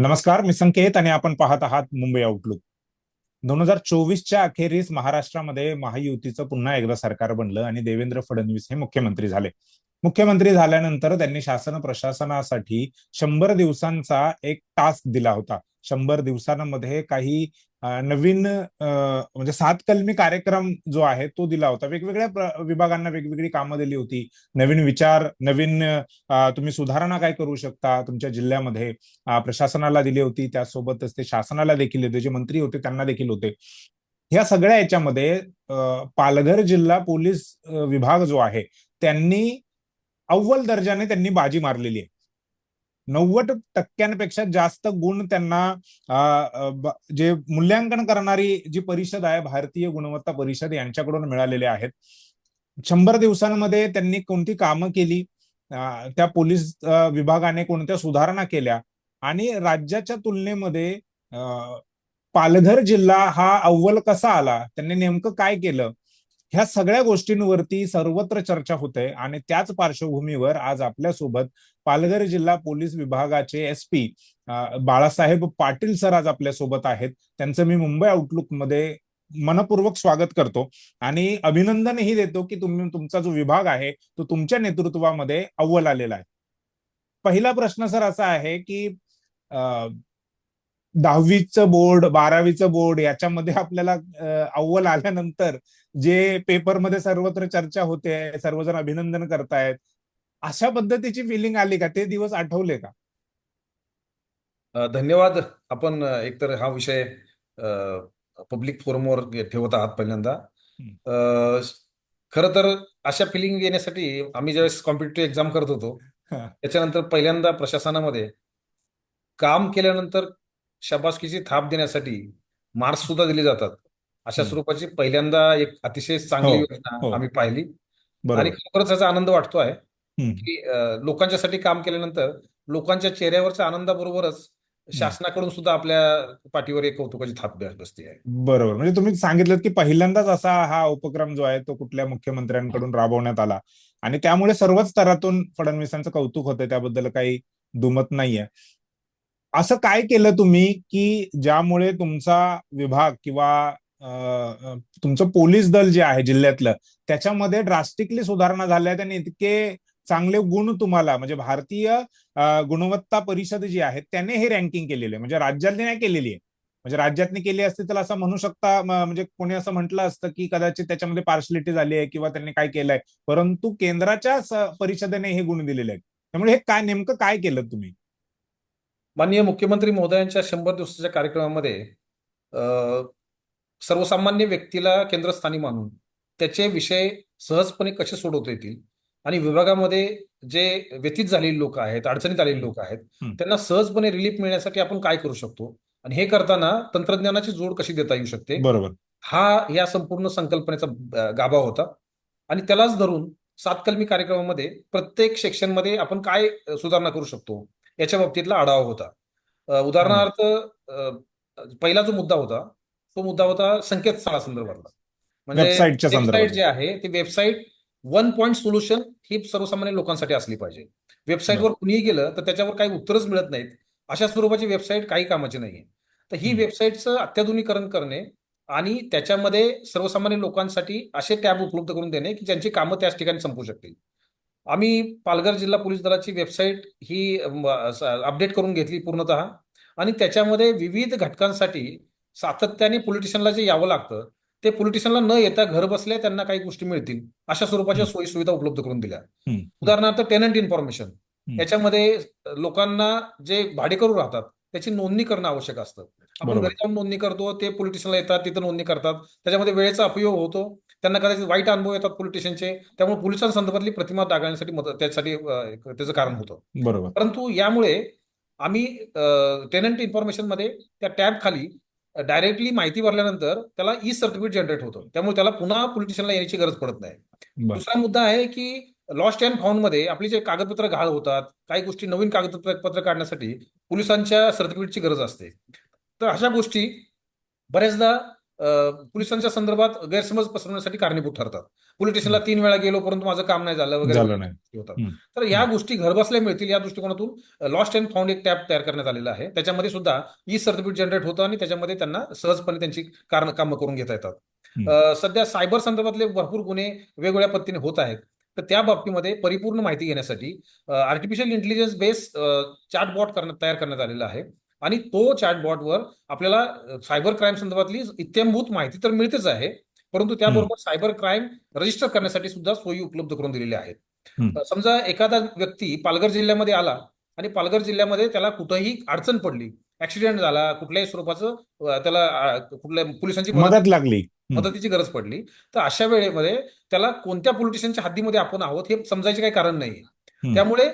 नमस्कार मी संकेत आणि आपण पाहत आहात मुंबई आउटलुक दोन हजार चोवीसच्या अखेरीस महाराष्ट्रामध्ये महायुतीचं पुन्हा एकदा सरकार बनलं आणि देवेंद्र फडणवीस हे मुख्यमंत्री झाले. मुख्यमंत्री झाल्यानंतर त्यांनी शासन प्रशासनासाठी शंभर दिवसांचा एक टास्क दिला होता. शंभर दिवसांमध्ये काही नवीन म्हणजे सात कलमी कार्यक्रम जो आहे तो दिला होता. वेगवेगळ्या विभागांना वेगवेगळी कामं दिली होती. नवीन विचार नवीन तुम्ही सुधारणा काय करू शकता तुमच्या जिल्ह्यामध्ये? प्रशासनाला दिली होती. त्यासोबतच ते शासनाला देखील होते. जे मंत्री होते त्यांना देखील होते. ह्या सगळ्या याच्यामध्ये पालघर जिल्हा पोलीस विभाग जो आहे त्यांनी अव्वल दर्जाने त्यांनी बाजी मारलेली आहे. नव्वद टक्क्यांपेक्षा जास्त गुण त्यांना जे मूल्यांकन करणारी जी परिषद आहे भारतीय गुणवत्ता परिषद यांच्याकडून मिळालेले आहेत. शंभर दिवसांमध्ये त्यांनी कोणती कामं केली? त्या पोलीस विभागाने कोणत्या सुधारणा केल्या? आणि राज्याच्या तुलनेमध्ये पालघर जिल्हा हा अव्वल कसा आला? त्यांनी नेमकं काय केलं? ह्या सगळ्या गोष्टींवरती सर्वत्र चर्चा होते आणि त्याच पार्श्वभूमीवर आज आपल्यासोबत पालघर जिल्हा पोलीस विभागाचे S P Balasaheb Patil sir आज आपल्यासोबत आहेत. त्यांचं मी मुंबई आउटलुकमध्ये मनपूर्वक स्वागत करतो आणि अभिनंदनही देतो की तुम्ही तुमचा जो विभाग आहे तो तुमच्या नेतृत्वामध्ये अव्वल आलेला आहे. पहिला प्रश्न सर असा आहे की दहावीचं बोर्ड बारावीचं बोर्ड याच्यामध्ये आपल्याला अव्वल आल्यानंतर जे पेपरमध्ये सर्वत्र चर्चा होते सर्वजण अभिनंदन करतायत अशा पद्धतीची फिलिंग आली का? ते दिवस आठवले का? धन्यवाद. आपण एकतर हा विषय पब्लिक फोरमवर ठेवत आहात पहिल्यांदा. खरं तर अशा फिलिंग येण्यासाठी आम्ही ज्यावेळेस कॉम्पिटेटिव्ह एक्झाम करत होतो. त्याच्यानंतर पहिल्यांदा प्रशासनामध्ये काम केल्यानंतर शाबासकीची थाप देण्यासाठी मार्क्स सुद्धा दिले जातात. अशा. स्वरूपाची पहिल्यांदा एक अतिशय चांगली हो, योजना हो. आम्ही पाहिली. आणि खरोखरच त्याचा आनंद वाटतो आहे. की लोकांच्यासाठी काम केल्यानंतर लोकांच्या चेहऱ्यावरच्या आनंदाबरोबरच शासनाकडून सुद्धा आपल्या पाठीवर एक कौतुकाची थाप द्या- बसते आहे. बरोबर. म्हणजे तुम्ही सांगितलं की पहिल्यांदाच असा हा उपक्रम जो आहे तो कुठल्या मुख्यमंत्र्यांकडून राबवण्यात आला. आणि त्यामुळे सर्वच स्तरातून फडणवीसांचं कौतुक होतं त्याबद्दल काही दुमत नाहीये. असं काय केलं तुम्ही की ज्यामुळे तुमचा विभाग किंवा तुमचं पोलीस दल जे आहे जिल्ह्यातलं त्याच्यामध्ये ड्रास्टिकली सुधारणा झाल्या आणि इतके चांगले गुण तुम्हाला म्हणजे भारतीय गुणवत्ता परिषद जी आहे त्याने हे रँकिंग केलेली आहे. म्हणजे राज्यातली नाही केलेली आहे. म्हणजे राज्यातनी केली असती तर असं म्हणू शकता म्हणजे कोणी असं म्हटलं असतं की कदाचित त्याच्यामध्ये पार्शलिटी झाली आहे किंवा त्यांनी काय केलंय. परंतु केंद्राच्या परिषदेने हे गुण दिलेले आहेत. त्यामुळे हे काय नेमकं काय केलं तुम्ही? माननीय मुख्यमंत्री महोदयांच्या शंभर दिवसाच्या कार्यक्रमामध्ये सर्वसामान्य व्यक्तीला केंद्रस्थानी मानून त्याचे विषय सहजपणे कसे सोडवता येतील आणि विभागामध्ये जे व्यतीत झालेली लोक आहेत अडचणीत आलेली लोक आहेत. त्यांना सहजपणे रिलीफ मिळण्यासाठी आपण काय करू शकतो? आणि हे करताना तंत्रज्ञानाची जोड कशी देता येऊ शकते? बरोबर. हा या संपूर्ण संकल्पनेचा गाभा होता. आणि त्यालाच धरून सात कलमी कार्यक्रमामध्ये प्रत्येक सेक्शनमध्ये आपण काय सुधारणा करू शकतो? याच्या बाबतीतला आढावा होता. उदाहरणार्थ पहिला जो मुद्दा होता तो मुद्दा होता संकेतस्थळासंदर्भातला म्हणजे वेबसाईट जे आहे ती वेबसाईट वन पॉइंट सोल्युशन ही सर्वसामान्य लोकांसाठी असली पाहिजे. वेबसाईटवर कुणीही गेलं तर त्याच्यावर काही उत्तरच मिळत नाहीत. अशा स्वरूपाची वेबसाईट काही कामाची नाहीये. तर ही. वेबसाईटचं अत्याधुनिकीकरण करणे आणि त्याच्यामध्ये सर्वसामान्य लोकांसाठी असे टॅब उपलब्ध करून देणे की ज्यांची कामं त्याच ठिकाणी संपू शकतील. आम्ही पालघर जिल्हा पोलीस दलाची वेबसाईट ही अपडेट करून घेतली पूर्णतः. आणि त्याच्यामध्ये विविध घटकांसाठी सातत्याने पोलिटिशियनला जे यावं लागतं ते पोलिटिशियनला न येता घर बसल्या त्यांना काही गोष्टी मिळतील अशा स्वरूपाच्या. सोयी सुविधा उपलब्ध करून दिल्या. उदाहरणार्थ टेनंट इन्फॉर्मेशन याच्यामध्ये लोकांना जे भाडेकरू राहतात त्याची नोंदणी करणं आवश्यक असतं. आपण. घरी जाऊन नोंदणी करतो ते पोलिटिशियनला येतात तिथं नोंदणी करतात. त्याच्यामध्ये वेळेचा अपयोग होतो. त्यांना कदाचित वाईट अनुभव येतात पोलिटिशियनचे त्यामुळे पोलिसांसंदर्भातली प्रतिमा दागण्यासाठी मदत त्यासाठी त्याचं कारण होतं. बरोबर. परंतु यामुळे आम्ही टेनंट इन्फॉर्मेशनमध्ये त्या टॅब खाली डायरेक्टली माहिती भरल्यानंतर त्याला ई सर्टिफिकेट जनरेट होतं. त्यामुळे त्याला पुन्हा पोलिटिशियनला यायची गरज पडत नाही. दुसरा मुद्दा आहे की लॉस्ट अँड फाउंडमध्ये आपली जे कागदपत्र घाळ होतात काही गोष्टी नवीन कागदपत्र पत्र काढण्यासाठी पोलिसांच्या सर्टिफिकेटची गरज असते. तर अशा गोष्टी बऱ्याचदा पोलिसांच्या संदर्भात गैरसमज पसरवण्यासाठी कारणीभूत ठरतात. पोलीस स्टेशनला तीन वेळा गेलो परंतु माझं काम नाही झालं वगैरे होतात. तर या गोष्टी घरबसल्या मिळतील या दृष्टिकोनातून लॉस्ट अँड फाउंड एक टॅब तयार करण्यात आलेला आहे. त्याच्यामध्ये सुद्धा ई सर्टिफिकेट जनरेट होतं आणि त्याच्यामध्ये त्यांना सहजपणे त्यांची कारण कामं करून घेता येतात. सध्या सायबर संदर्भातले भरपूर गुन्हे वेगवेगळ्या पद्धतीने होत आहेत. तर त्या बाबतीमध्ये परिपूर्ण माहिती घेण्यासाठी आर्टिफिशियल इंटेलिजन्स बेस चॅटबॉट करण्यात तयार करण्यात आलेला आहे. आणि तो चॅटबॉटवर आपल्याला सायबर क्राईम संदर्भातली इत्यंभूत माहिती तर मिळतेच आहे. परंतु त्याबरोबर सायबर क्राईम रजिस्टर करण्यासाठी सुद्धा सोयी उपलब्ध करून दिलेल्या आहेत. समजा एखादा व्यक्ती पालघर जिल्ह्यामध्ये आला आणि पालघर जिल्ह्यामध्ये त्याला कुठंही अडचण पडली ऍक्सिडेंट झाला कुठल्याही स्वरूपाचं त्याला कुठल्या पोलिसांची मदत लागली. मदतीची गरज पडली तर अशा वेळेमध्ये त्याला कोणत्या पोलीस स्टेशनच्या हद्दीमध्ये आपण आहोत हे समजायचे काही कारण नाही. त्यामुळे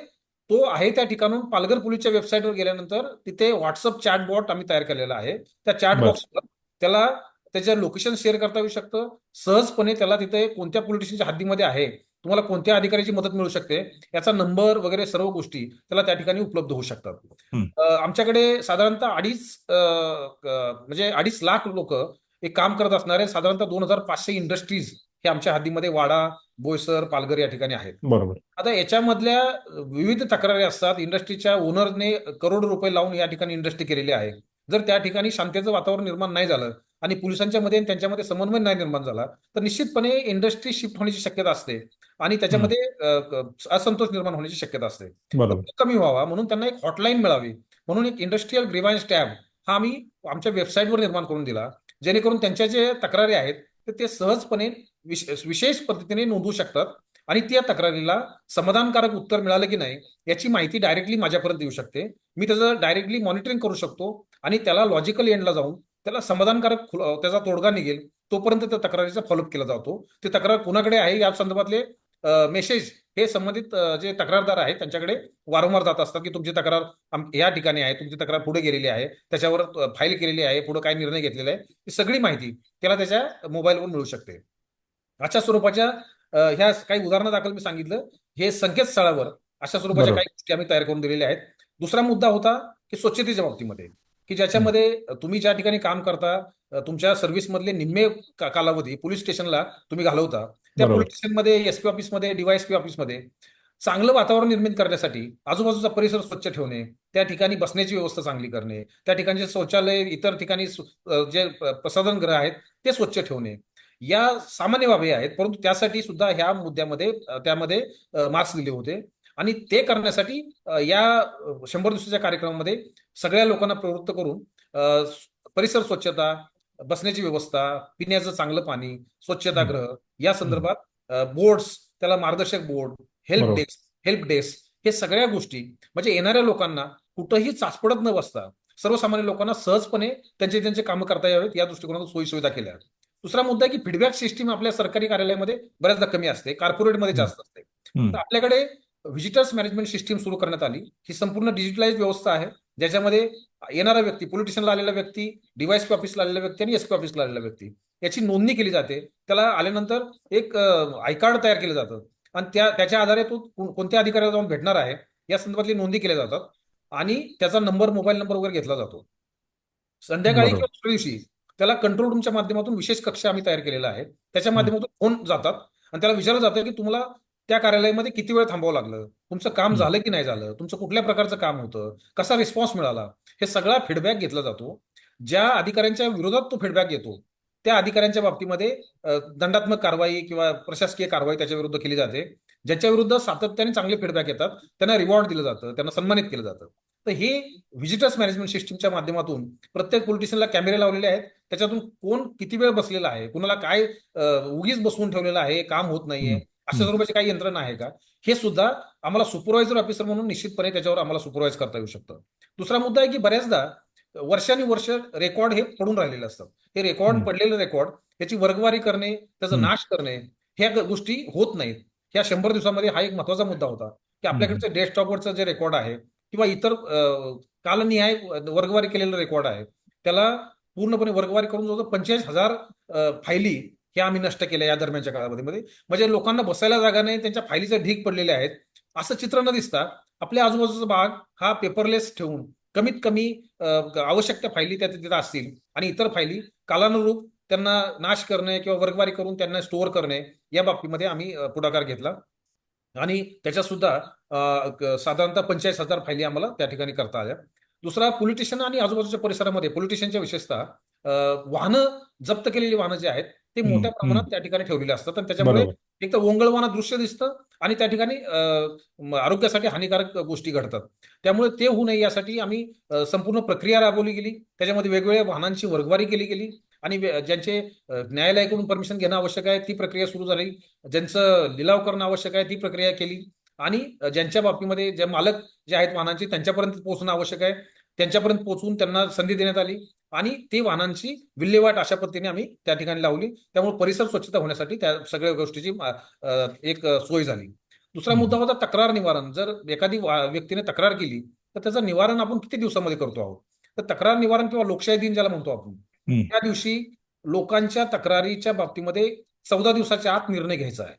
तो आहे त्या ठिकाणून पालघर पोलीसच्या वेबसाईटवर गेल्यानंतर तिथे व्हॉट्सअप चॅटबॉट आम्ही तयार केलेला आहे. त्या चॅटबॉक्सवर त्याला त्याचं लोकेशन शेअर करता येऊ शकतं. सहजपणे त्याला तिथे कोणत्या पोलीस स्टेशनच्या हद्दीमध्ये आहे तुम्हाला कोणत्या अधिकाऱ्याची मदत मिळू शकते याचा नंबर वगैरे सर्व गोष्टी त्याला त्या ठिकाणी उपलब्ध होऊ शकतात. आमच्याकडे साधारणतः अडीच म्हणजे अडीच लाख लोक एक काम करत असणारे साधारणतः दोन हजार पाचशे इंडस्ट्रीज हे आमच्या हद्दीमध्ये वाडा बोईसर पालघर या ठिकाणी आहेत. बरोबर. आता याच्यामधल्या विविध तक्रारी असतात. इंडस्ट्रीच्या ओनरने करोडो रुपये लावून या ठिकाणी इंडस्ट्री केलेली आहे. जर त्या ठिकाणी शांततेचं वातावरण निर्माण नाही झालं आणि पोलिसांच्या मध्ये त्यांच्यामध्ये समन्वय नाही निर्माण झाला तर निश्चितपणे इंडस्ट्री शिफ्ट होण्याची शक्यता असते आणि त्याच्यामध्ये असंतोष निर्माण होण्याची शक्यता असते. कमी व्हावा म्हणून त्यांना एक हॉटलाईन मिळावी. म्हणून एक इंडस्ट्रीयल ग्रीवायन्स टॅब हा आम्ही आमच्या वेबसाईटवर निर्माण करून दिला. जेणेकरून त्यांच्या जे तक्रारी आहेत तर ते सहजपणे विशेष पद्धतीने नोंदवू शकतात. आणि त्या तक्रारीला समाधानकारक उत्तर मिळालं की नाही याची माहिती डायरेक्टली माझ्यापर्यंत येऊ शकते. मी त्याचं डायरेक्टली मॉनिटरिंग करू शकतो आणि त्याला लॉजिकल एंडला जाऊन त्याला समाधानकारक खुल- त्याचा तोडगा निघेल तोपर्यंत त्या तक्रारीचा फॉलोअप केला जातो. ते तक्रार कुणाकडे आहे या संदर्भातले मेसेज हे संबंधित जे तक्रारदार आहेत त्यांच्याकडे वारंवार जात असतात की तुमची तक्रार या ठिकाणी आहे तुमची तक्रार पुढे गेलेली आहे त्याच्यावर फाईल केलेली आहे पुढे काय निर्णय घेतलेला आहे ही सगळी माहिती त्याला त्याच्या मोबाईलवर मिळू शकते. अशा स्वरूपाच्या ह्या काही उदाहरणं दाखल मी सांगितलं. हे संकेतस्थळावर अशा स्वरूपाच्या. काही गोष्टी आम्ही तयार करून दिलेल्या आहेत. दुसरा मुद्दा होता की स्वच्छतेच्या बाबतीमध्ये. की ज्याच्यामध्ये तुम्ही ज्या ठिकाणी काम करता तुमच्या सर्व्हिसमधले निम्मे कालावधी पोलीस स्टेशनला तुम्ही घालवता त्या. पोलीस स्टेशनमध्ये एसपी ऑफिसमध्ये डीवायएसपी ऑफिसमध्ये चांगलं वातावरण निर्मित करण्यासाठी आजूबाजूचा परिसर स्वच्छ ठेवणे त्या ठिकाणी बसण्याची व्यवस्था चांगली करणे त्या ठिकाणचे शौचालय इतर ठिकाणी जे प- प्रसाधनगृह आहेत ते स्वच्छ ठेवणे या सामान्य बाबी आहेत परंतु त्यासाठी सुद्धा ह्या मुद्द्यामध्ये त्यामध्ये मार्क्स दिले होते आणि ते करण्यासाठी या शंभर दिवसाच्या कार्यक्रमामध्ये सगळ्या लोकांना प्रवृत्त करून परिसर स्वच्छता बसण्याची व्यवस्था पिण्याचं चांगलं पाणी स्वच्छतागृह या संदर्भात बोर्ड्स त्याला मार्गदर्शक board help. Desk help desk हे सगळ्या गोष्टी म्हणजे येणाऱ्या लोकांना कुठंही चाचपडत न बसता सर्वसामान्य लोकांना सहजपणे त्यांचे त्यांचे कामं करता यावेत या दृष्टिकोनातून सोयी सुविधा केल्या. दुसरा मुद्दा आहे की फीडबॅक सिस्टीम आपल्या सरकारी कार्यालयामध्ये बऱ्याचदा कमी असते कॉर्पोरेटमध्ये जास्त असते. तर आपल्याकडे व्हिजिटर्स मॅनेजमेंट सिस्टीम सुरू करण्यात आली. ही संपूर्ण डिजिटलाइज व्यवस्था आहे. ज्याच्यामध्ये येणारा व्यक्ती पोलीस स्टेशनला आलेला व्यक्ती डीवायएसपी ऑफिसला आलेला व्यक्ती आणि एसपी ऑफिसला आलेला व्यक्ती याची नोंदणी केली जाते. त्याला आल्यानंतर एक आय कार्ड तयार केलं जातं. आणि त्या त्याच्या आधारे तो कोण- कोणत्या अधिकाऱ्याला जाऊन भेटणार आहे या संदर्भातली नोंदी केल्या जातात. आणि त्याचा नंबर मोबाईल नंबर वगैरे घेतला जातो. संध्याकाळी. किंवा दुसऱ्या दिवशी त्याला कंट्रोल रूमच्या माध्यमातून विशेष कक्ष आम्ही तयार केलेला आहे. त्याच्या माध्यमातून फोन जातात. आणि त्याला विचारलं जातं की तुम्हाला त्या कार्यालयामध्ये किती वेळ थांबावं लागलं? तुमचं काम. झालं की नाही झालं? तुमचं कुठल्या प्रकारचं काम होतं? कसा रिस्पॉन्स मिळाला? हे सगळा फीडबॅक घेतला जातो. ज्या अधिकाऱ्यांच्या विरोधात तो फीडबॅक येतो त्या अधिकाऱ्यांच्या बाबतीमध्ये दंडात्मक कारवाई किंवा प्रशासकीय कारवाई त्याच्या विरुद्ध केली जाते. ज्याच्या विरुद्ध सातत्याने चांगले फीडबॅक येतात. त्यांना रिवॉर्ड दिलं जातं. त्यांना सन्मानित केलं जातं. तर हे व्हिजिटर्स मॅनेजमेंट सिस्टीमच्या माध्यमातून प्रत्येक पोलिटिशियनला कॅमेरे लावलेले आहेत. त्याच्यातून कोण किती वेळ बसलेला आहे? कुणाला काय उगीच बसवून ठेवलेलं आहे? काम होत नाहीये. अशा स्वरूपाची काही यंत्रणा आहे का? हे सुद्धा आम्हाला सुपरवायझर ऑफिसर म्हणून निश्चितपणे त्याच्यावर आम्हाला सुपरवाइज करता येऊ शकतं. दुसरा मुद्दा आहे की बऱ्याचदा वर्षानुवर्ष रेकॉर्ड हे पडून राहिलेले असतात हे रेकॉर्ड. पडलेले रेकॉर्ड त्याची वर्गवारी करणे त्याचा. नाश करणे ह्या गोष्टी होत नाहीत. ह्या शंभर दिवसामध्ये हा एक महत्त्वाचा मुद्दा होता की आपल्याकडचं डेस्कटॉपवरचं जे रेकॉर्ड आहे किंवा इतर कालनिहाय वर्गवारी केलेलं रेकॉर्ड आहे त्याला पूर्णपणे वर्गवारी करून जवळजवळ पंचेचाळीस हजार फायली हे आम्ही नष्ट केलं या दरम्यानच्या काळामध्ये. मध्ये म्हणजे लोकांना बसायला जागा नाही त्यांच्या फायलीचे ढीग पडलेले आहेत असं चित्र न दिसता आपल्या आजूबाजूचा भाग हा पेपरलेस ठेवून कमीत कमी आवश्यक त्या फायली त्या तिथे असतील आणि इतर फायली कालानुरूप त्यांना नाश करणे किंवा वर्गवारी करून त्यांना स्टोअर करणे या बाबतीमध्ये आम्ही पुढाकार घेतला. आणि त्याच्यात सुद्धा साधारणतः पंचेचाळीस हजार फायली आम्हाला त्या ठिकाणी करता आल्या. दुसरा पोलिटिशियन आणि आजूबाजूच्या परिसरामध्ये पोलिटिशियनच्या विशेषतः वाहनं जप्त केलेली वाहनं जी आहेत ते मोठ्या प्रमाणात. त्या ठिकाणी ठेवलेले असतात आणि त्याच्यामुळे एक तर ओंगळवाना दृश्य दिसतं आणि त्या ठिकाणी आरोग्यासाठी हानिकारक गोष्टी घडतात. त्यामुळे ते होऊ नये यासाठी आम्ही संपूर्ण प्रक्रिया राबवली गेली. त्याच्यामध्ये वेगवेगळ्या वाहनांची वर्गवारी केली गेली आणि ज्यांचे न्यायालयाकडून परमिशन घेणं आवश्यक आहे ती प्रक्रिया सुरू झाली. ज्यांचं लिलाव करणं आवश्यक आहे ती प्रक्रिया केली. आणि ज्यांच्या बाबतीमध्ये जे मालक जे आहेत वाहनांचे त्यांच्यापर्यंत पोहोचणं आवश्यक आहे. त्यांच्यापर्यंत पोहोचून त्यांना संधी देण्यात आली. आणि ते वाहनांची विल्हेवाट अशा पद्धतीने आम्ही त्या ठिकाणी लावली. त्यामुळे परिसर स्वच्छता होण्यासाठी त्या सगळ्या गोष्टीची एक सोय झाली. दुसरा. मुद्दा होता तक्रार निवारण. जर एखादी व्यक्तीने तक्रार केली तर त्याचं निवारण आपण किती दिवसामध्ये करतो आहोत? तर तक्रार निवारण किंवा लोकशाही दिन ज्याला म्हणतो आपण. त्या दिवशी लोकांच्या तक्रारीच्या बाबतीमध्ये चौदा दिवसाच्या आत निर्णय घ्यायचा आहे.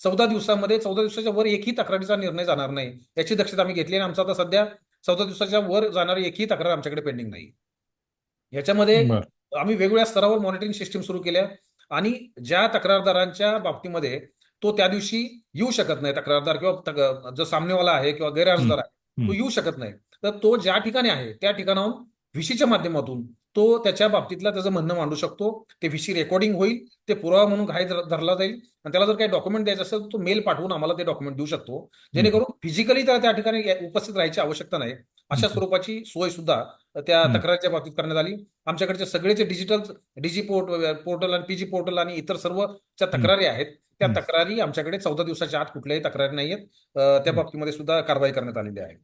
चौदा दिवसामध्ये चौदा दिवसाच्या वर एकही तक्रारीचा निर्णय जाणार नाही याची दक्षता आम्ही घेतली आणि आमचा आता सध्या चौदा दिवसाच्या वर जाणारी एकही तक्रार आमच्याकडे पेंडिंग नाही. याच्यामध्ये आम्ही वेगवेगळ्या स्तरावर मॉनिटरिंग सिस्टीम सुरू केल्या आणि ज्या तक्रारदारांच्या बाबतीमध्ये तो त्या दिवशी येऊ शकत नाही तक्रारदार किंवा जो सामनेवाला आहे किंवा गैरहजर आहे तो. येऊ शकत नाही. तर तो ज्या ठिकाणी आहे त्या ठिकाणाहून व्हीसीच्या माध्यमातून तो त्याच्या बाबतीतला त्याचं म्हणणं मांडू शकतो. ते व्हीसी रेकॉर्डिंग होईल ते पुरावा म्हणून घाई धर- धरला जाईल आणि त्याला जर काही डॉक्युमेंट द्यायचं असेल तर तो मेल पाठवून आम्हाला ते डॉक्युमेंट देऊ शकतो. जेणेकरून फिजिकली त्याला त्या ठिकाणी उपस्थित राहायची आवश्यकता नाही. अशा. स्वरूपाची सोय सुद्धा त्या. तक्रारीच्या बाबतीत करण्यात आली आमच्याकडचे सगळेचे डिजिटल डीजी पोर्ट पोर्टल आणि पीजी पोर्टल आणि इतर सर्व ज्या तक्रारी आहेत त्या. तक्रारी आमच्याकडे चौदा दिवसाच्या आत कुठल्याही तक्रारी नाही आहेत त्या. बाबतीमध्ये सुद्धा कारवाई करण्यात आलेली आहे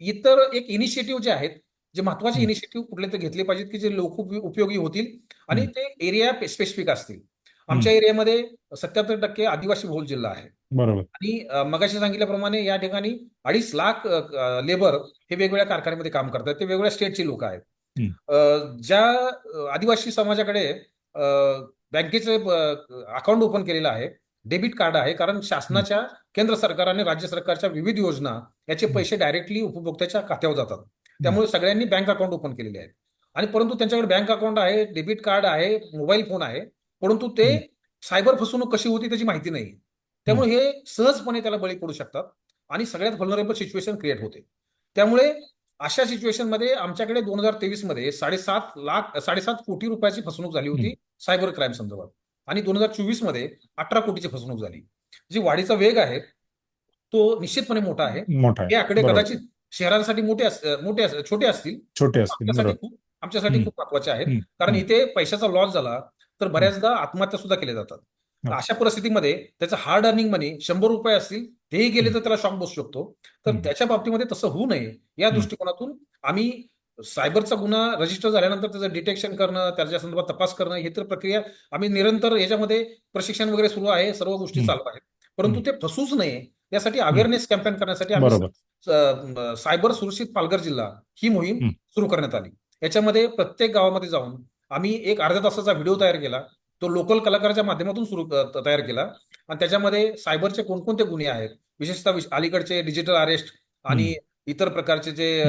इतर एक इनिशिएटिव्ह जे आहेत जे महत्त्वाचे. इनिशिएटिव्ह कुठले तर घेतले पाहिजेत की जे लोक उपयोगी होतील आणि. ते एरिया स्पेसिफिक असतील आमच्या एरियामध्ये सत्याहत्तर टक्के आदिवासी बहुल जिल्हा आहे. बरोबर. आणि मगाशी सांगितल्याप्रमाणे या ठिकाणी अडीच लाख लेबर हे वेगवेगळ्या कारखान्यामध्ये काम करतात. ते वेगवेगळ्या स्टेटची लोक आहेत. ज्या आदिवासी समाजाकडे बँकेचे अकाउंट ओपन केलेलं आहे डेबिट कार्ड आहे कारण शासनाच्या केंद्र सरकार आणि राज्य सरकारच्या विविध योजना याचे. पैसे डायरेक्टली उपभोक्त्याच्या खात्यावर जातात. त्यामुळे सगळ्यांनी बँक अकाउंट ओपन केलेले आहेत. आणि परंतु त्यांच्याकडे बँक अकाउंट आहे डेबिट कार्ड आहे मोबाईल फोन आहे परंतु ते. सायबर फसवणूक कशी होती त्याची माहिती नाही. त्यामुळे हे सहजपणे त्याला बळी पडू शकतात आणि सगळ्यात व्हलनरेबल सिच्युएशन क्रिएट होते. त्यामुळे अशा सिच्युएशनमध्ये आमच्याकडे दोन हजार तेवीसमध्ये साडेसात लाख साडेसात कोटी रुपयाची फसवणूक झाली होती सायबर क्राईम संदर्भात. आणि दोन हजार चोवीसमध्ये अठरा कोटीची फसवणूक झाली. जी वाढीचा वेग आहे तो निश्चितपणे मोठा आहे. हे आकडे. कदाचित शहरांसाठी मोठे मोठे छोटे असतील. छोटे असतील. आमच्यासाठी खूप महत्त्वाचे आहेत. कारण. इथे पैशाचा लॉस झाला तर बऱ्याचदा आत्महत्या सुद्धा केल्या जातात. अशा परिस्थितीमध्ये त्याचं हार्ड अर्निंग मनी शंभर रुपये असतील तेही गेले तर त्याला शॉक बसू शकतो तर. त्याच्या बाबतीमध्ये तसं होऊ नये या. दृष्टिकोनातून आम्ही सायबरचा गुन्हा रजिस्टर झाल्यानंतर त्याचं डिटेक्शन करणं त्याच्या संदर्भात तपास करणं ही तर प्रक्रिया आम्ही निरंतर याच्यामध्ये प्रशिक्षण वगैरे सुरू आहे सर्व गोष्टी. चालू आहेत परंतु ते फसूच नये यासाठी अवेअरनेस कॅम्पेन करण्यासाठी आम्ही सायबर सुरक्षित पालघर जिल्हा ही मोहीम. सुरू करण्यात आली याच्यामध्ये प्रत्येक गावामध्ये जाऊन आम्ही एक अर्ध्या तासाचा व्हिडिओ तयार केला. तो लोकल कलाकाराच्या माध्यमातून सुरू तयार केला. आणि त्याच्यामध्ये सायबरचे कोणकोणते गुन्हे आहेत? विशेषतः विश- अलीकडचे डिजिटल अरेस्ट आणि इतर प्रकारचे जे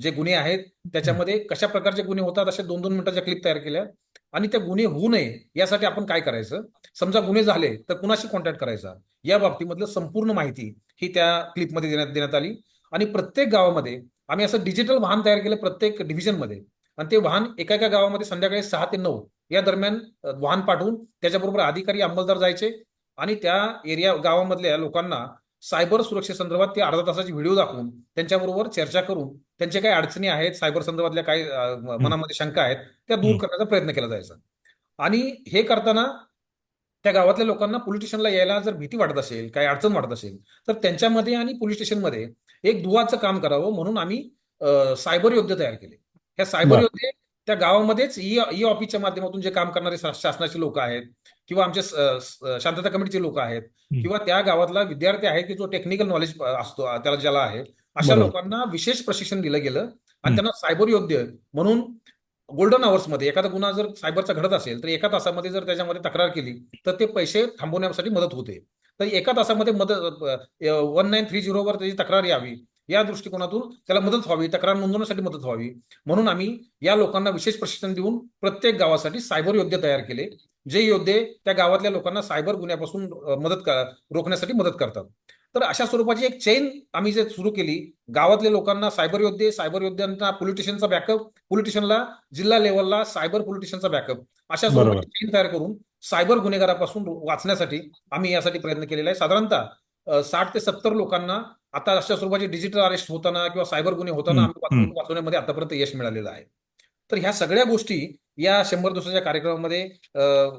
जे गुन्हे आहेत त्याच्यामध्ये कशा प्रकारचे गुन्हे होतात अशा दोन दोन मिनिटाच्या क्लिप तयार केल्या. आणि त्या गुन्हे होऊ नये यासाठी आपण काय करायचं? समजा गुन्हे झाले तर कुणाशी कॉन्टॅक्ट करायचा? या बाबतीमधलं संपूर्ण माहिती ही त्या क्लिपमध्ये देण्यात देण्यात आली. आणि प्रत्येक गावामध्ये आम्ही असं डिजिटल वाहन तयार केलं प्रत्येक डिव्हिजनमध्ये आणि ते वाहन एका एका गावामध्ये संध्याकाळी सहा ते नऊ या दरम्यान वाहन पाठवून त्याच्याबरोबर अधिकारी अंमलदार जायचे आणि त्या एरिया गावामधल्या लोकांना सायबर सुरक्षेसंदर्भात ते अर्धा तासाची व्हिडिओ दाखवून त्यांच्याबरोबर चर्चा करून त्यांच्या काही अडचणी आहेत सायबर संदर्भातल्या काही मनामध्ये शंका आहेत त्या दूर. करण्याचा प्रयत्न केला जायचा. आणि हे करताना त्या गावातल्या लोकांना पोलीस स्टेशनला यायला जर भीती वाटत असेल काही अडचण वाटत असेल तर त्यांच्यामध्ये आणि पोलीस स्टेशनमध्ये एक दुवाचं काम करावं म्हणून आम्ही सायबर योद्धे तयार केले. ह्या सायबर बर. योद्धे त्या गावामध्येच ई ई ऑफिसच्या माध्यमातून जे काम करणारे शासनाचे लोक आहेत किंवा आमचे स- स- शांतता कमिटीचे लोक आहेत. किंवा त्या गावातला विद्यार्थी आहे की जो टेक्निकल नॉलेज असतो त्याला ज्याला आहे अशा. लोकांना विशेष प्रशिक्षण दिलं गेलं आणि. त्यांना सायबर योद्धे म्हणून गोल्डनमध्ये एखादा गुन्हा जर सायबरचा घडत असेल तर एका तासामध्ये जर त्याच्यामध्ये तक्रार केली तर ते पैसे थांबवण्यासाठी मदत होते तर एका तासामध्ये मदत वन नाईन थ्री झिरोवर त्याची तक्रार यावी या दृष्टिकोनातून त्याला मदत व्हावी तक्रार नोंदवण्यासाठी मदत व्हावी. म्हणून आम्ही या लोकांना विशेष प्रशिक्षण देऊन प्रत्येक गावासाठी सायबर योद्धे तयार केले जे योद्धे त्या गावातल्या लोकांना सायबर गुन्ह्यापासून मदत रोखण्यासाठी मदत करतात. तर अशा स्वरूपाची एक चेन आम्ही जे सुरू केली गावातल्या लोकांना सायबर योद्धे सायबर योद्ध्यांना पोलिटिशियनचा बॅकअप पोलिटिशियनला जिल्हा लेवलला सायबर पोलिटिशियनचा बॅकअप अशा. स्वरूपाची चेन तयार करून सायबर गुन्हेगारापासून वाचण्यासाठी आम्ही यासाठी प्रयत्न केलेला आहे. साधारणतः साठ ते सत्तर लोकांना आता अशा स्वरूपाचे डिजिटल अरेस्ट होताना किंवा सायबर गुन्हे होताना आम्ही वाचवण्यामध्ये आतापर्यंत यश मिळालेलं आहे. तर ह्या सगळ्या गोष्टी या शंभर दिवसाच्या कार्यक्रमामध्ये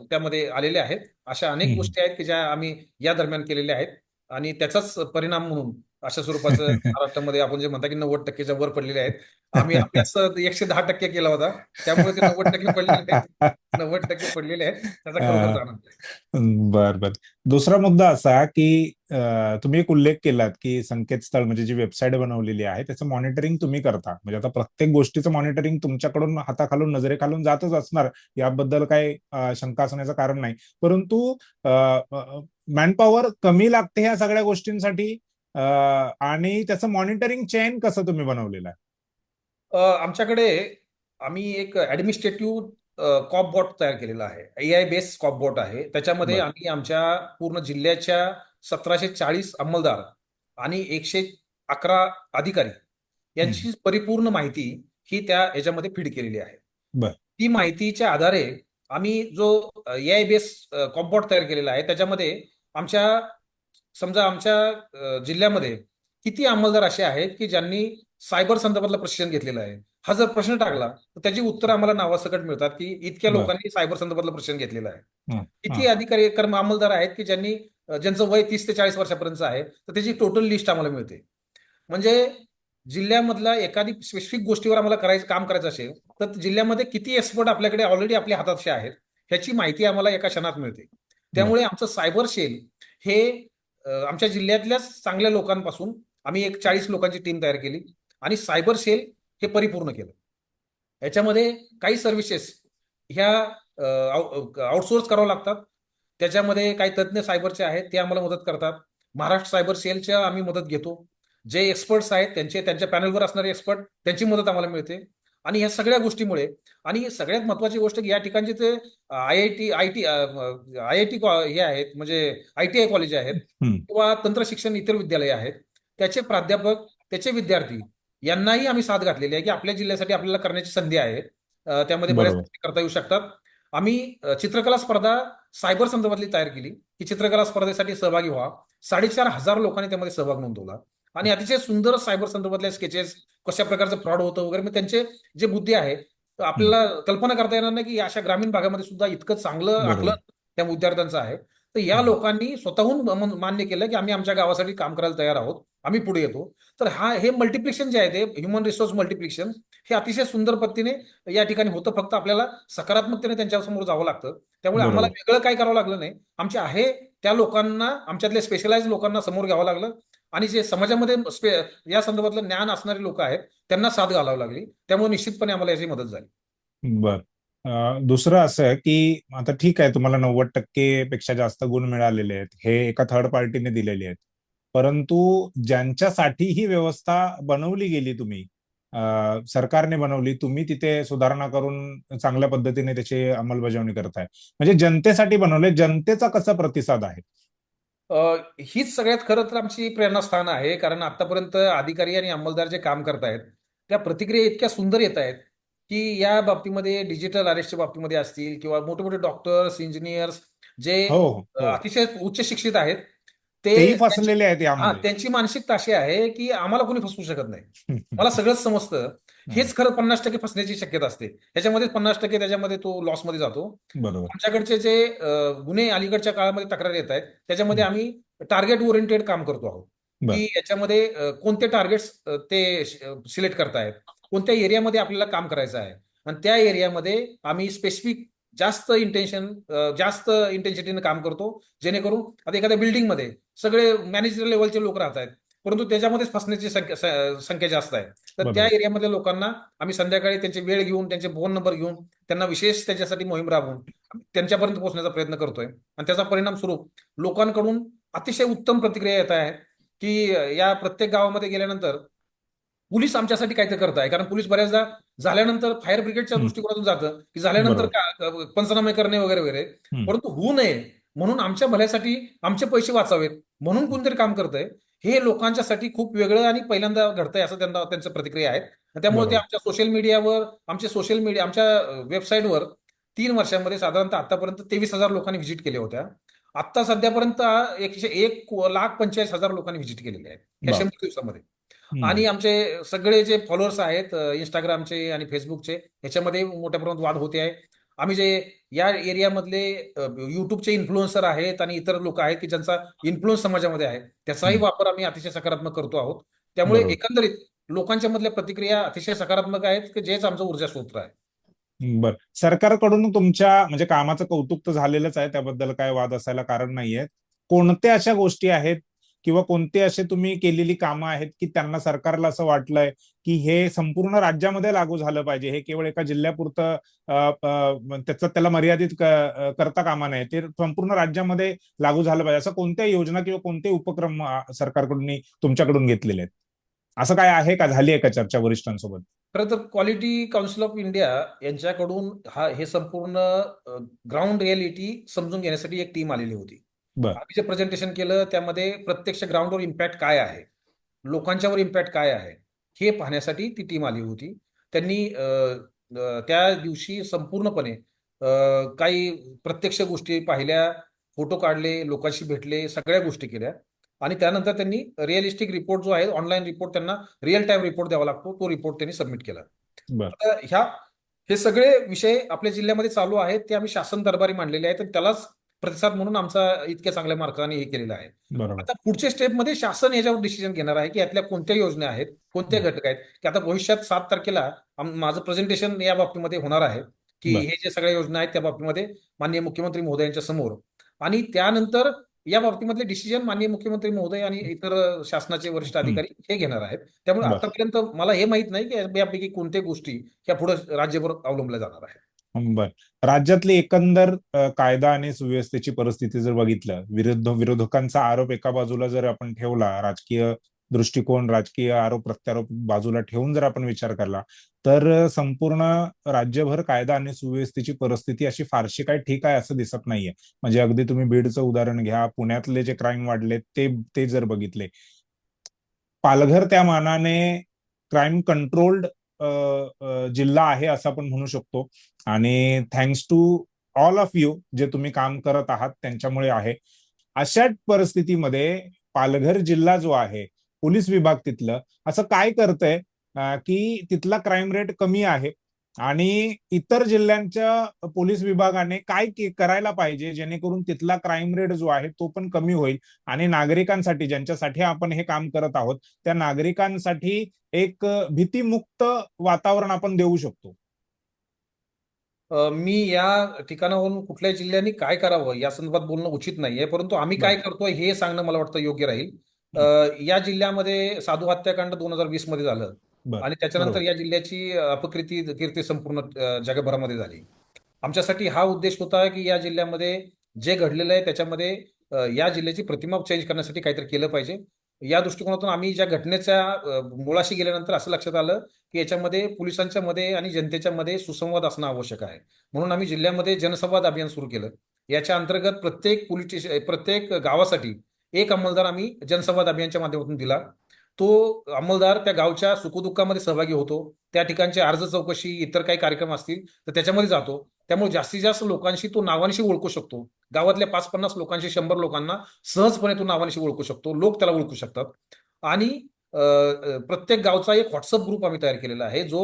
त्यामध्ये आलेल्या आहेत. अशा अनेक. गोष्टी आहेत की ज्या आम्ही या दरम्यान केलेल्या आहेत. आणि त्याचाच परिणाम म्हणून अशा स्वरूपाचं महाराष्ट्रामध्ये आपण जे म्हणता की नव्वद टक्केच्या वर पडलेले आहेत. आम्ही अभ्यास एकशे दहा टक्के केला होता. त्यामुळे ते नव्वद टक्के पडलेले आहेत. नव्वद टक्के पडलेले आहेत. त्याचा आनंद. बर बर. दुसरा मुद्दा असा की तुम्ही एक उल्लेख केलात की संकेतस्थळ म्हणजे जी वेबसाईट बनवलेली आहे त्याचं मॉनिटरिंग तुम्ही करता. म्हणजे आता प्रत्येक गोष्टीचं मॉनिटरिंग तुमच्याकडून हाताखालून नजरेखालून जातच असणार. याबद्दल काही शंका असण्याचं कारण नाही. परंतु मॅनपॉवर कमी लागते ह्या सगळ्या गोष्टींसाठी? आणि त्याचं मॉनिटरिंग चेन कसं तुम्ही बनवलेलं आहे? आमच्याकडे आम्ही एक ऍडमिनिस्ट्रेटिव्ह कॉप बॉट तयार केलेला आहे. एआय बेस्ड कॉप बॉट आहे. त्याच्यामध्ये. आम्ही आमच्या पूर्ण जिल्ह्याच्या सतराशे चाळीस अंमलदार आणि एकशे अकरा अधिकारी यांची परिपूर्ण माहिती ही त्या याच्यामध्ये फीड केलेली आहे. बरं. ती माहितीच्या आधारे आम्ही जो एआय बेस्ड कॉप बॉट तयार केलेला आहे त्याच्यामध्ये आमच्या समजा आमच्या जिल्ह्यामध्ये किती अंमलदार असे आहेत की ज्यांनी सायबर संदर्भातलं प्रशिक्षण घेतलेलं आहे? हा जर प्रश्न टाकला तर त्याची उत्तरं आम्हाला नावासकट मिळतात की इतक्या. लोकांनी सायबर संदर्भातलं प्रशिक्षण घेतलेलं आहे. किती अधिकारी कर्म अंमलदार आहेत की ज्यांनी ज्यांचं वय तीस ते चाळीस वर्षापर्यंत आहे तर त्याची टोटल लिस्ट आम्हाला मिळते. म्हणजे जिल्ह्यामधल्या एखादी स्पेसिफिक गोष्टीवर आम्हाला करायचं काम करायचं असेल तर जिल्ह्यामध्ये किती एक्सपर्ट आपल्याकडे ऑलरेडी आपल्या हातात आहेत ह्याची माहिती आम्हाला एका क्षणात मिळते. त्यामुळे आमचं सायबर सेल हे आमच्या जिल्ह्यातल्याच चांगल्या लोकांपासून आम्ही एक चाळीस लोकांची टीम तयार केली आणि सायबर सेल हे परिपूर्ण केलं. याच्यामध्ये काही सर्व्हिसेस ह्या आउटसोर्स करावं लागतात. त्याच्यामध्ये काही तज्ज्ञ सायबरचे आहेत ते आम्हाला मदत करतात. महाराष्ट्र सायबर सेलच्या आम्ही मदत घेतो. जे एक्सपर्ट्स आहेत त्यांचे त्यांच्या पॅनलवर असणारे एक्सपर्ट त्यांची मदत आम्हाला मिळते. आणि ह्या सगळ्या गोष्टीमुळे आणि सगळ्यात महत्वाची गोष्ट की या ठिकाणचे ते I I T I T I I T हे आहेत म्हणजे आय टी आय कॉलेज आहेत. किंवा तंत्र शिक्षण इतर विद्यालय आहेत त्याचे प्राध्यापक त्याचे विद्यार्थी यांनाही आम्ही साथ घातलेली आहे की आपल्या जिल्ह्यासाठी आपल्याला करण्याची संधी आहे त्यामध्ये बऱ्याच. गोष्टी करता येऊ शकतात आम्ही चित्रकला स्पर्धा सायबर संदर्भातली तयार केली की चित्रकला स्पर्धेसाठी सहभागी व्हा साडेचार हजार लोकांनी त्यामध्ये सहभाग नोंदवला आणि अतिशय सुंदर सायबर संदर्भातले स्केचेस कशा प्रकारचं फ्रॉड होतं वगैरे मग त्यांचे जे बुद्धी आहे तर आपल्याला कल्पना करता येणार नाही की अशा ग्रामीण भागामध्ये सुद्धा इतकं चांगलं. आकलन त्या विद्यार्थ्यांचं आहे तर या. लोकांनी स्वतःहून मान्य केलं की आम्ही आमच्या गावासाठी काम करायला तयार आहोत आम्ही पुढे येतो तर हा हे मल्टिप्लिकेशन जे आहे ते ह्युमन रिसोर्स मल्टिप्लिकेशन हे अतिशय सुंदर पद्धतीने या ठिकाणी होतं फक्त आपल्याला सकारात्मकतेने त्यांच्यासमोर जावं लागतं त्यामुळे. आम्हाला वेगळं काय करावं लागलं नाही आमचे आहे त्या लोकांना आमच्यातल्या स्पेशलाइज लोकांना समोर घ्यावं लागलं आणि जे समाजामध्ये स्पे या संदर्भातलं ज्ञान असणारे लोक आहेत त्यांना साथ घालावी लागली. त्यामुळे निश्चितपणे आम्हाला याची मदत झाली. बर. दुसरं असं की आता ठीक आहे तुम्हाला नव्वद टक्के पेक्षा जास्त गुण मिळालेले आहेत. हे एका थर्ड पार्टीने दिलेले आहेत. परंतु ज्यांच्यासाठी ही व्यवस्था बनवली गेली तुम्ही सरकारने बनवली तुम्ही तिथे सुधारणा करून चांगल्या पद्धतीने त्याची अंमलबजावणी करताय. म्हणजे जनतेसाठी बनवले जनतेचा कसा प्रतिसाद आहे? हीच सगळ्यात खरं तर आमची प्रेरणास्थान आहे कारण आतापर्यंत अधिकारी आणि अंमलदार जे काम करतायत त्या प्रतिक्रिया इतक्या सुंदर येत आहेत की या बाबतीमध्ये डिजिटल अरेस्टच्या बाबतीमध्ये असतील किंवा मोठे मोठे डॉक्टर्स इंजिनियर्स जे हो हो. अतिशय उच्च शिक्षित आहेत ते फसलेले आहेत त्यांची मानसिकता अशी आहे की आम्हाला कोणी फसवू शकत नाही. मला सगळंच समजतं हेच खरं पन्नास टक्के फसण्याची शक्यता असते. ह्याच्यामध्ये पन्नास टक्के त्याच्यामध्ये तो लॉसमध्ये जातो. बरोबर. आमच्याकडचे जे गुन्हे अलीकडच्या काळामध्ये तक्रार येत आहेत त्याच्यामध्ये आम्ही टार्गेट ओरिएंटेड काम करतो आहोत. की याच्यामध्ये कोणते टार्गेट्स ते सिलेक्ट करतायत कोणत्या एरियामध्ये आपल्याला काम करायचं आहे. आणि त्या एरियामध्ये आम्ही स्पेसिफिक जास्त इंटेन्शन जास्त इंटेन्सिटीने काम करतो जेणेकरून आता एखाद्या बिल्डिंगमध्ये सगळे मॅनेजर लेवलचे लोक राहत आहेत परंतु त्याच्यामध्येच फसण्याची संख्या संख्या जास्त आहे तर. त्या एरियामधल्या लोकांना आम्ही संध्याकाळी त्यांचे वेळ घेऊन त्यांचे फोन नंबर घेऊन त्यांना विशेष त्याच्यासाठी मोहीम राबवून त्यांच्यापर्यंत पोहोचण्याचा प्रयत्न करतोय आणि त्याचा परिणाम स्वरूप लोकांकडून अतिशय उत्तम प्रतिक्रिया येत आहे की या प्रत्येक गावामध्ये गेल्यानंतर पोलीस आमच्यासाठी काहीतरी करत आहे कारण पोलीस बऱ्याचदा झाल्यानंतर फायर ब्रिगेडच्या. दृष्टिकोनातून जातं की झाल्यानंतर. का पंचनामे करणे वगैरे वगैरे. परंतु होऊ नये म्हणून आमच्या भल्यासाठी आमचे पैसे वाचावेत म्हणून कोणतरी काम करतंय हे लोकांच्यासाठी खूप वेगळं आणि पहिल्यांदा घडतंय असं त्यांना त्यांच्या प्रतिक्रिया आहेत त्यामुळे ते. आमच्या सोशल मीडियावर आमच्या सोशल मीडिया आमच्या वेबसाईटवर तीन वर्षांमध्ये साधारणतः आतापर्यंत तेवीस हजार लोकांनी व्हिजिट केल्या होत्या आता सध्यापर्यंत एकशे एक लाख पंचेचाळीस हजार लोकांनी व्हिजिट केलेले आहेत या. शंभर दिवसामध्ये. आणि आमचे सगळे जे फॉलोअर्स आहेत इंस्टाग्रामचे आणि फेसबुकचे ह्याच्यामध्ये मोठ्या प्रमाणात वाढ होते आहे आम्ही जे या एरियामधले युट्यूबचे इन्फ्लुएन्सर आहेत आणि इतर लोक आहेत की ज्यांचा इन्फ्लुएन्स समाजामध्ये आहे त्याचाही. वापर आम्ही अतिशय सकारात्मक करतो आहोत त्यामुळे. एकंदरीत लोकांच्या मधल्या प्रतिक्रिया अतिशय सकारात्मक आहेत की जेच आमचं ऊर्जा स्रोत आहे बर सरकारकडून तुमच्या म्हणजे कामाचं कौतुक तर झालेलंच आहे त्याबद्दल काय वाद असायला कारण नाहीये कोणत्या अशा गोष्टी आहेत किंवा कोणते असे तुम्ही केलेली कामं आहेत की त्यांना सरकारला असं वाटलंय की हे संपूर्ण राज्यामध्ये लागू झालं पाहिजे? हे केवळ एका जिल्ह्यापुरतं अ, त्याचं त्याला मर्यादित करता कामा नये. ते संपूर्ण राज्यामध्ये लागू झालं पाहिजे. असं कोणत्या योजना किंवा कोणते उपक्रम सरकारकडून तुमच्याकडून घेतलेले आहेत? असं काय आहे का? झाली आहे का चर्चा वरिष्ठांसोबत? खरं तर क्वालिटी काउन्सिल ऑफ इंडिया यांच्याकडून हा हे संपूर्ण ग्राउंड रियालिटी समजून घेण्यासाठी एक टीम आलेली होती. बर. आम्ही जे प्रेझेंटेशन केलं त्यामध्ये प्रत्यक्ष ग्राउंडवर इम्पॅक्ट काय आहे? लोकांच्यावर इम्पॅक्ट काय आहे? हे पाहण्यासाठी ती टीम आली होती. त्यांनी त्या दिवशी संपूर्णपणे काही प्रत्यक्ष गोष्टी पाहिल्या फोटो काढले लोकांशी भेटले सगळ्या गोष्टी केल्या. आणि त्यानंतर त्यांनी रिअलिस्टिक रिपोर्ट जो आहे ऑनलाईन रिपोर्ट त्यांना रिअल टाइम रिपोर्ट द्यावा लागतो. तो रिपोर्ट त्यांनी सबमिट केला. ह्या हे सगळे विषय आपल्या जिल्ह्यामध्ये चालू आहेत ते आम्ही शासन दरबारी मांडलेले आहेत. त्यालाच प्रतिसाद म्हणून आमचा इतक्या चांगल्या मार्गाने हे केलेलं आहे आता पुढच्या स्टेपमध्ये शासन याच्यावर डिसिजन घेणार आहे की यातल्या कोणत्या योजना आहेत कोणते. घटक आहेत की आता भविष्यात सात तारखेला माझं प्रेझेंटेशन या बाबतीमध्ये होणार आहे की. हे जे सगळ्या योजना आहेत त्या बाबतीमध्ये माननीय मुख्यमंत्री महोदयांच्या समोर आणि त्यानंतर या बाबतीमधले डिसिजन माननीय मुख्यमंत्री महोदय आणि इतर शासनाचे वरिष्ठ अधिकारी हे घेणार आहेत त्यामुळे. आतापर्यंत मला हे माहीत नाही की यापैकी कोणत्या गोष्टी ह्या पुढे राज्यभर अवलंबल्या जाणार आहेत बर. राज्यातली एकंदर कायदा आणि सुव्यवस्थेची परिस्थिती जर बघितलं विरुद्ध विरोधकांचा आरोप एका बाजूला जर आपण ठेवला राजकीय दृष्टिकोन राजकीय आरोप प्रत्यारोप बाजूला ठेवून जर आपण विचार केला तर संपूर्ण राज्यभर कायदा आणि सुव्यवस्थेची परिस्थिती अशी फारशी काय ठीक आहे असं दिसत नाहीये. म्हणजे अगदी तुम्ही बीडचं उदाहरण घ्या पुण्यातले जे क्राईम वाढले ते ते जर बघितले. पालघर त्या मानाने क्राईम कंट्रोल्ड जिल्हा आहे असं आपण म्हणू शकतो. आणि thanks to all of you जे तुम्ही काम करत आहात त्यांच्यामुळे आहे. अशा परिस्थितीमध्ये पालघर जिल्हा जो आहे पोलीस विभाग तिथलं असं काय करतंय की तिथला क्राईम रेट कमी आहे? आणि इतर जिल्ह्यांच्या पोलीस विभागाने काय के- करायला पाहिजे जेणेकरून तिथला क्राईम रेट जो आहे तो पण कमी होईल आणि नागरिकांसाठी ज्यांच्यासाठी आपण हे काम करत आहोत त्या नागरिकांसाठी एक भीतीमुक्त वातावरण आपण देऊ शकतो. मी या ठिकाणावरून कुठल्या जिल्ह्यांनी काय करावं या संदर्भात बोलणं उचित नाहीये परंतु आम्ही काय करतोय हे सांगणं मला वाटतं योग्य राहील. या जिल्ह्यामध्ये साधू हत्याकांड दोन हजार वीसमध्ये झालं. बरं, आणि त्याच्यानंतर बरोबर. या जिल्ह्याची अपकीर्ती कीर्ती संपूर्ण अ, जगभरामध्ये झाली. आमच्यासाठी हा उद्देश होता की या जिल्ह्यामध्ये जे घडलेलं आहे त्याच्यामध्ये अ, या जिल्ह्याची प्रतिमा चेंज करण्यासाठी काहीतरी केलं पाहिजे. या दृष्टिकोनातून आम्ही ज्या घटनेच्या अ, मुळाशी गेल्यानंतर असं लक्षात आलं की याच्यामध्ये पोलिसांच्या मध्ये आणि जनतेच्या मध्ये सुसंवाद असणं आवश्यक आहे. म्हणून आम्ही जिल्ह्यामध्ये जनसंवाद अभियान सुरू केलं. याच्या अंतर्गत प्रत्येक पोलीस स्टेशन प्रत्येक गावासाठी एक अंमलदार आम्ही जनसंवाद अभियानच्या माध्यमातून दिला. तो अंमलदार त्या गावच्या सुखदुःखामध्ये सहभागी होतो. त्या ठिकाणचे अर्ज चौकशी इतर काही कार्यक्रम असतील तर त्याच्यामध्ये जातो. त्यामुळे जास्तीत जास्त लोकांशी तो नावांशी ओळखू शकतो. गावातल्या पाच पन्नास लोकांशी शंभर लोकांना सहजपणे तो नावांशी ओळखू शकतो. लोक त्याला ओळखू शकतात. आणि प्रत्येक गावचा एक व्हॉट्सअप ग्रुप आम्ही तयार केलेला आहे जो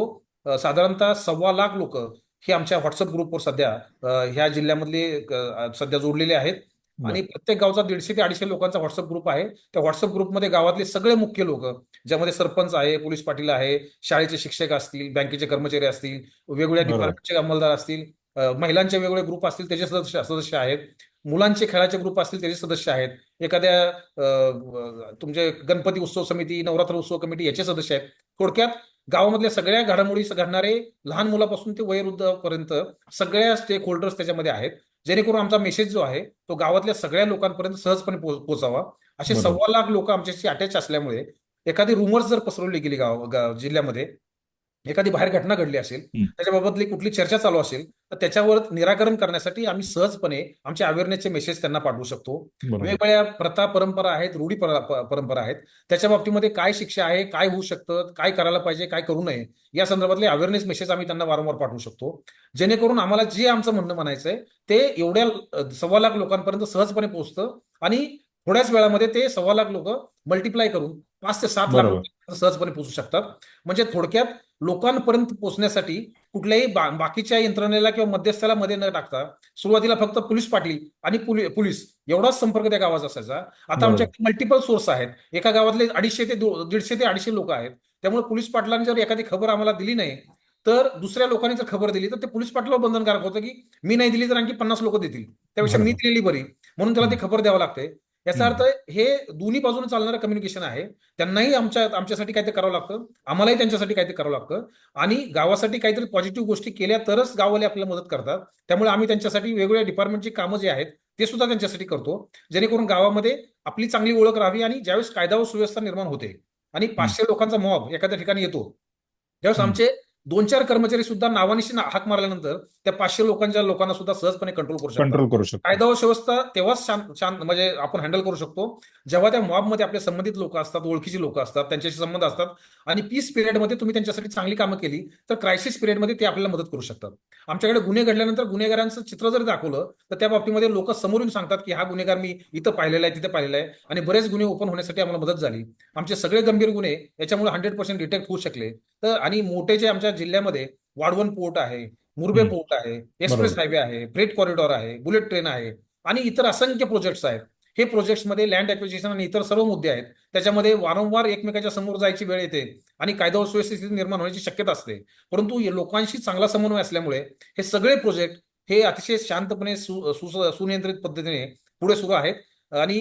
साधारणतः सव्वा लाख लोक हे आमच्या व्हॉट्सअप ग्रुपवर सध्या ह्या जिल्ह्यामधले सध्या जोडलेले आहेत. आणि प्रत्येक गावचा दीडशे ते अडीचशे लोकांचा व्हॉट्सअप ग्रुप आहे. त्या व्हॉट्सअप ग्रुपमध्ये गावातले सगळे मुख्य लोक ज्यामध्ये सरपंच आहे पोलीस पाटील आहे शाळेचे शिक्षक असतील बँकेचे कर्मचारी असतील वेगवेगळ्या. डिपार्टमेंटचे अंमलदार असतील महिलांचे वेगवेगळे ग्रुप असतील त्याचे सदस्य सदस्य आहेत. मुलांचे खेळाचे ग्रुप असतील त्याचे सदस्य आहेत. एखाद्या तुमचे गणपती उत्सव समिती नवरात्र उत्सव कमिटी याचे सदस्य आहेत. थोडक्यात गावामधल्या सगळ्या घडामोडी घडणारे लहान मुलापासून ते वयोवृद्धापर्यंत सगळ्या स्टेक होल्डर्स त्याच्यामध्ये आहेत जेणेकरून आमचा मेसेज जो आहे तो गावातल्या सगळ्या लोकांपर्यंत सहजपणे पोचावा असे. सव्वा लाख लोक आमच्याशी अटॅच असल्यामुळे एखादी रुमर्स जर पसरवली गेली गाव जिल्ह्यामध्ये एखादी बाहेर घटना घडली असेल. त्याच्याबाबतली कुठली चर्चा चालू असेल तर त्याच्यावर निराकरण करण्यासाठी आम्ही सहजपणे आमचे अवेअरनेसचे मेसेज त्यांना पाठवू शकतो. वेगवेगळ्या प्रथा परंपरा आहेत रूढी परंपरा आहेत. त्याच्या बाबतीमध्ये काय शिक्षा आहे काय होऊ शकतं काय करायला पाहिजे काय करू नये या संदर्भातले अवेअरनेस मेसेज आम्ही त्यांना वारंवार पाठवू शकतो. जेणेकरून आम्हाला जे आमचं म्हणणं म्हणायचंय ते एवढ्या सव्वा लाख लोकांपर्यंत सहजपणे पोहोचतं आणि थोड्याच वेळामध्ये ते सव्वा लाख लोक मल्टिप्लाय करून पाच ते सात लाख सहजपणे पोहोचू शकतात. म्हणजे थोडक्यात लोकांपर्यंत पोहोचण्यासाठी कुठल्याही बा- बाकीच्या यंत्रणेला किंवा मध्यस्थाला मध्ये न टाकता सुरुवातीला फक्त पोलीस पाटील आणि पोली- पोलीस एवढाच संपर्क त्या गावाचा असायचा. आता. आमच्याकडे मल्टिपल सोर्स आहेत. एका गावातले अडीचशे ते दीडशे ते अडीचशे लोक आहेत. त्यामुळे पोलीस पाटलांनी जर एखादी खबर आम्हाला दिली नाही तर दुसऱ्या लोकांनी जर खबर दिली तर ते पोलीस पाटलावर बंधनकारक होतं की मी नाही दिली तर आणखी पन्नास लोक देतील. त्यापेक्षा मी. दिलेली बरी. म्हणून त्याला ती खबर द्यावं लागते याचा. अर्थ हे दोन्ही बाजूने चालणारं कम्युनिकेशन आहे. त्यांनाही आमच्या आमच्यासाठी काहीतरी करावं लागतं. आम्हालाही त्यांच्यासाठी काहीतरी करावं लागतं. आणि गावासाठी काहीतरी पॉझिटिव्ह गोष्टी केल्या तरच गाववाले आपल्याला मदत करतात. त्यामुळे आम्ही त्यांच्यासाठी वेगवेगळ्या डिपार्टमेंटची कामं जे आहेत ते सुद्धा त्यांच्यासाठी करतो. जेणेकरून गावामध्ये आपली चांगली ओळख राहावी आणि ज्यावेळेस कायदा व सुव्यवस्था निर्माण होते आणि पाचशे लोकांचा मॉब एखाद्या ठिकाणी येतो. त्यावेळेस. आमचे दोन चार कर्मचारी सुद्धा नावानिशी ना- हाक मारल्यानंतर त्या पाचशे लोकांच्या लोकांना सुद्धा सहजपणे कंट्रोल करू शकतात. कंट्रोल करू शकतो कायदा व सुव्यवस्था तेव्हाच शांत म्हणजे आपण हँडल करू शकतो. जेव्हा त्या मॉबमध्ये आपले संबंधित लोक असतात ओळखीची लोक असतात त्यांच्याशी संबंध असतात आणि पीस पिरियडमध्ये तुम्ही त्यांच्यासाठी चांगली कामं केली तर क्रायसिस पिरियडमध्ये ते आपल्याला मदत करू शकतात. आमच्याकडे गुन्हे घडल्यानंतर गुन्हेगारांचं चित्र जरी दाखवलं तर त्या बाबतीमध्ये लोक समोरून सांगतात की हा गुन्हेगार मी इथं पाहिलेला आहे तिथे पाहिलेला आहे आणि बरेच गुन्हे ओपन होण्यासाठी आम्हाला मदत झाली. आमचे सगळे गंभीर गुन्हे याच्यामुळे हंड्रेड पर्सेंट डिटेक्ट होऊ शकले. तर आणि मोठे जे आमच्या जिल्ह्यामध्ये वाढवण पोर्ट आहे मुरबे. पोर्ट आहे एक्सप्रेस. हायवे आहे फ्रेट कॉरिडॉर आहे बुलेट ट्रेन आहे आणि इतर असंख्य प्रोजेक्ट्स आहेत हे प्रोजेक्ट्समध्ये लँड ॲक्विजिशन आणि इतर सर्व मुद्दे आहेत त्याच्यामध्ये वारंवार एकमेकाच्या समोर जायची वेळ येते आणि कायदा व सुव्यवस्थिती निर्माण होण्याची शक्यता असते परंतु लोकांशी चांगला समन्वय असल्यामुळे हे सगळे प्रोजेक्ट हे अतिशय शांतपणे सुनियंत्रित पद्धतीने पुढे सुरू आहेत आणि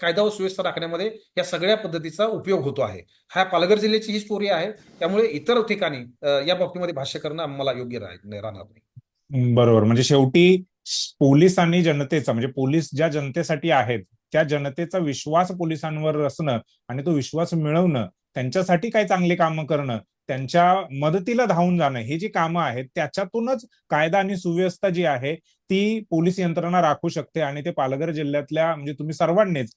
कायदा व सुव्यवस्था राखण्यामध्ये या सगळ्या पद्धतीचा उपयोग होतो आहे. हा पालघर जिल्ह्याची ही स्टोरी आहे. त्यामुळे इतर ठिकाणी या बाबतीमध्ये भाष्य करणं आम्हाला योग्य राहणार नाही. बरोबर. म्हणजे शेवटी पोलीस आणि जनतेचा म्हणजे पोलीस ज्या जनतेसाठी आहेत त्या जनतेचा विश्वास पोलिसांवर असणं आणि तो विश्वास मिळवणं त्यांच्यासाठी काही चांगले काम करणं त्यांच्या मदतीला धावून जाणं हे जी कामं आहेत त्याच्यातूनच कायदा आणि सुव्यवस्था जी आहे ती पोलीस यंत्रणा राखू शकते आणि ते पालघर जिल्ह्यातल्या म्हणजे तुम्ही सर्वांनीच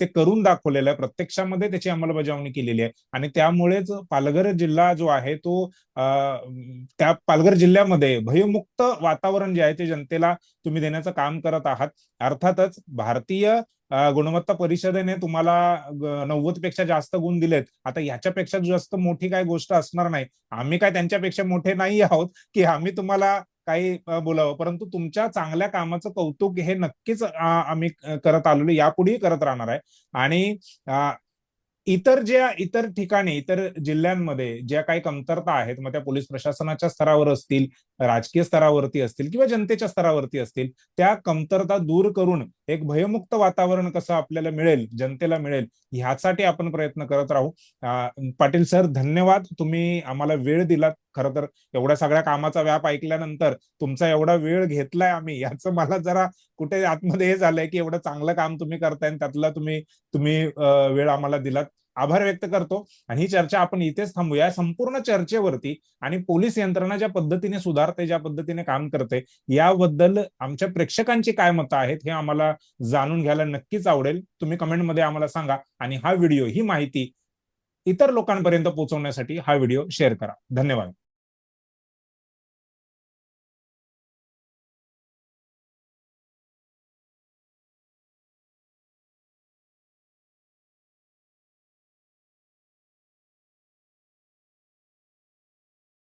ते करून दाखवलेलं आहे. प्रत्यक्षामध्ये त्याची अंमलबजावणी केलेली आहे. आणि त्यामुळेच पालघर जिल्हा जो आहे तो त्या पालघर जिल्ह्यामध्ये भयमुक्त वातावरण जे आहे ते जनतेला तुम्ही देण्याचं काम करत आहात. अर्थातच भारतीय गुणवत्ता परिषदेने तुम्हाला नव्वदपेक्षा जास्त गुण दिलेत. आता याच्यापेक्षा जास्त मोठी काय गोष्ट असणार नाही. आम्ही काय त्यांच्यापेक्षा मोठे नाही आहोत की आम्ही तुम्हाला काही बोलावं. परंतु तुमच्या चांगल्या कामाचं कौतुक हे नक्कीच आम्ही करत आलेलो यापुढेही करत राहणार आहे. आणि इतर ज्या इतर ठिकाणी इतर जिल्ह्यांमध्ये ज्या काही कमतरता आहेत मग त्या पोलीस प्रशासनाच्या स्तरावर असतील राजकीय स्तरावरती असतील किंवा जनतेच्या स्तरावरती असतील त्या कमतरता दूर करून एक भयमुक्त वातावरण कसं आपल्याला मिळेल जनतेला मिळेल ह्यासाठी आपण प्रयत्न करत राहू. पाटील सर धन्यवाद. तुम्ही आम्हाला वेळ दिलात. खरं तर एवढ्या सगळ्या कामाचा व्याप ऐकल्यानंतर तुमचा एवढा वेळ घेतलाय आम्ही याचं मला जरा कुठे आतमध्ये हे झालंय की एवढं चांगलं काम तुम्ही करताय त्यातला तुम्ही तुम्ही वेळ आम्हाला दिलात. आभार व्यक्त करतो. आणि ही चर्चा आपण इथेच थांबूया. संपूर्ण चर्चेवरती आणि पोलीस यंत्रणा ज्या पद्धतीने सुधारते ज्या पद्धतीने काम करते याबद्दल आमच्या प्रेक्षकांची काय मतं आहेत हे आम्हाला जाणून घ्यायला नक्कीच आवडेल. तुम्ही कमेंटमध्ये आम्हाला सांगा. आणि हा व्हिडिओ ही माहिती इतर लोकांपर्यंत पोहोचवण्यासाठी हा व्हिडिओ शेअर करा. धन्यवाद.